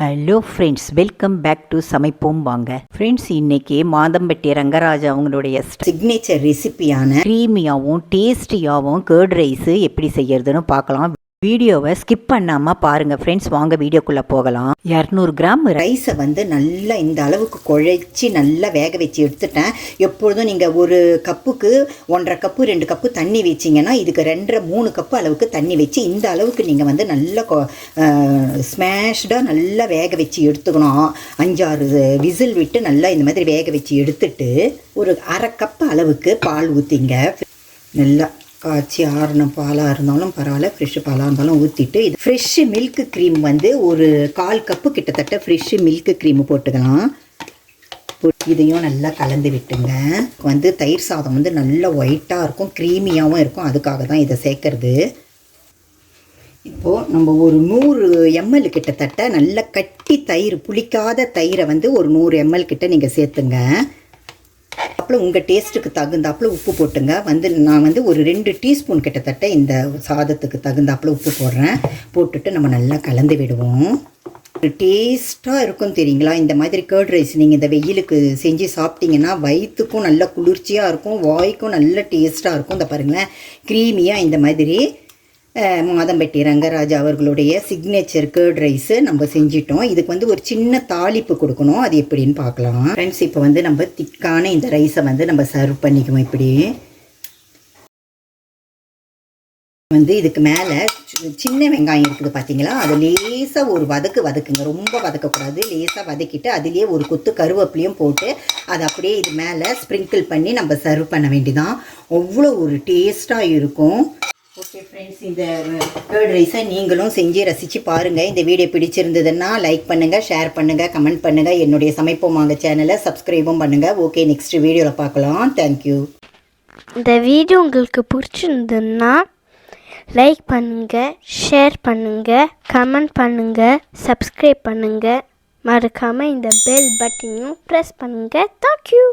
Hello friends welcome back to சமைப்போம் வாங்க. Friends இன்னைக்கு மாதம்பட்டி ரங்கராஜ் அவங்களுடைய சிக்னேச்சர் ரெசிபியான க்ரீமியாகவும் டேஸ்டியாகவும் கேர்ட் ரைஸு எப்படி செய்யறதுன்னு பார்க்கலாம். வீடியோவை ஸ்கிப் பண்ணாமல் பாருங்கள் ஃப்ரெண்ட்ஸ் வாங்க வீடியோக்குள்ளே போகலாம். இரநூறு கிராம் ரைஸை வந்து நல்லா இந்த அளவுக்கு குழைச்சி நல்லா வேக வச்சு எடுத்துட்டேன். எப்பொழுதும் நீங்கள் ஒரு கப்புக்கு ஒன்றரை கப்பு ரெண்டு கப்பு தண்ணி வச்சிங்கன்னா இதுக்கு ரெண்டரை மூணு கப்பு அளவுக்கு தண்ணி வச்சு இந்த அளவுக்கு நீங்கள் வந்து நல்லா ஸ்மேஷ்டாக நல்லா வேக வச்சு எடுத்துக்கணும். அஞ்சாறு விசில் விட்டு நல்லா இந்த மாதிரி வேக வச்சு எடுத்துட்டு ஒரு அரை கப்பு அளவுக்கு பால் ஊற்றிங்க நல்லா காய்ச்சி ஆறின பாலாக இருந்தாலும் பரவாயில்ல ஃப்ரெஷ்ஷு பாலாக இருந்தாலும் ஊற்றிட்டு இது ஃப்ரெஷ்ஷு மில்க் க்ரீம் வந்து ஒரு கால் கப்பு கிட்டத்தட்ட ஃப்ரெஷ்ஷு மில்க் க்ரீம் போட்டுக்கலாம். இதையும் நல்லா கலந்து விட்டுங்க. வந்து தயிர் சாதம் வந்து நல்லா ஒயிட்டாக இருக்கும் க்ரீமியாகவும் இருக்கும். அதுக்காக தான் இதை சேர்க்கறது. இப்போது நம்ம ஒரு நூறு எம்எல் கிட்டத்தட்ட நல்ல கட்டி தயிர் புளிக்காத தயிரை வந்து ஒரு நூறு எம்எல் கிட்ட நீங்கள் சேர்த்துங்க. தகுந்தாப்பில் உங்கள் டேஸ்ட்டுக்கு தகுந்தாப்புல உப்பு போட்டுங்க. வந்து நான் வந்து ஒரு ரெண்டு டீஸ்பூன் கிட்டத்தட்ட இந்த சாதத்துக்கு தகுந்தாப்புல உப்பு போடுறேன். போட்டுட்டு நம்ம நல்லா கலந்து விடுவோம். டேஸ்ட்டாக இருக்கும் தெரியுங்களா? இந்த மாதிரி கேர்ட் ரைஸ் நீங்கள் இந்த வெயிலுக்கு செஞ்சு சாப்பிட்டீங்கன்னா வயிற்றுக்கும் நல்ல குளிர்ச்சியாக இருக்கும். வாய்க்கும் நல்ல டேஸ்ட்டாக இருக்கும். இந்த பாருங்களேன் க்ரீமியாக இந்த மாதிரி மாதம்பட்டி ரங்கராஜா அவர்களுடைய சிக்னேச்சர் கேர்ட் ரைஸு நம்ம செஞ்சிட்டோம். இதுக்கு வந்து ஒரு சின்ன தாளிப்பு கொடுக்கணும். அது எப்படின்னு பார்க்கலாம். ஃப்ரெண்ட்ஸ் இப்போ வந்து நம்ம திக்கான இந்த ரைஸை வந்து நம்ம சர்வ் பண்ணிக்குவோம் இப்படி. வந்து இதுக்கு மேலே சின்ன வெங்காயம் இருக்குது பார்த்தீங்களா அது லேசாக ஒரு வதக்கு வதக்குங்க. ரொம்ப வதக்கக்கூடாது. லேசாக வதக்கிட்டு அதுலேயே ஒரு கொத்து கருவேப்பிலையும் போட்டு அதை அப்படியே இது மேலே ஸ்ப்ரிங்கிள் பண்ணி நம்ம சர்வ் பண்ண வேண்டியதான் அவ்வளோ ஒரு டேஸ்ட்டாக இருக்கும். ஓகே ஃப்ரெண்ட்ஸ் இந்த uh, கேர்ட் ரைஸை நீங்களும் செஞ்சு ரசித்து பாருங்கள் இந்த வீடியோ பிடிச்சிருந்ததுன்னா லைக் பண்ணுங்கள் ஷேர் பண்ணுங்கள் கமெண்ட் பண்ணுங்கள் என்னுடைய சமைப்போம் வாங்க சேனலை சப்ஸ்கிரைபும் பண்ணுங்கள் ஓகே நெக்ஸ்ட் வீடியோவில் பார்க்கலாம். தேங்க்யூ இந்த வீடியோ உங்களுக்கு பிடிச்சிருந்ததுன்னா லைக் பண்ணுங்கள் ஷேர் பண்ணுங்கள் கமெண்ட் பண்ணுங்கள் சப்ஸ்கிரைப் பண்ணுங்கள் மறக்காமல் இந்த பெல் பட்டனையும் ப்ரெஸ் பண்ணுங்கள் தேங்க்யூ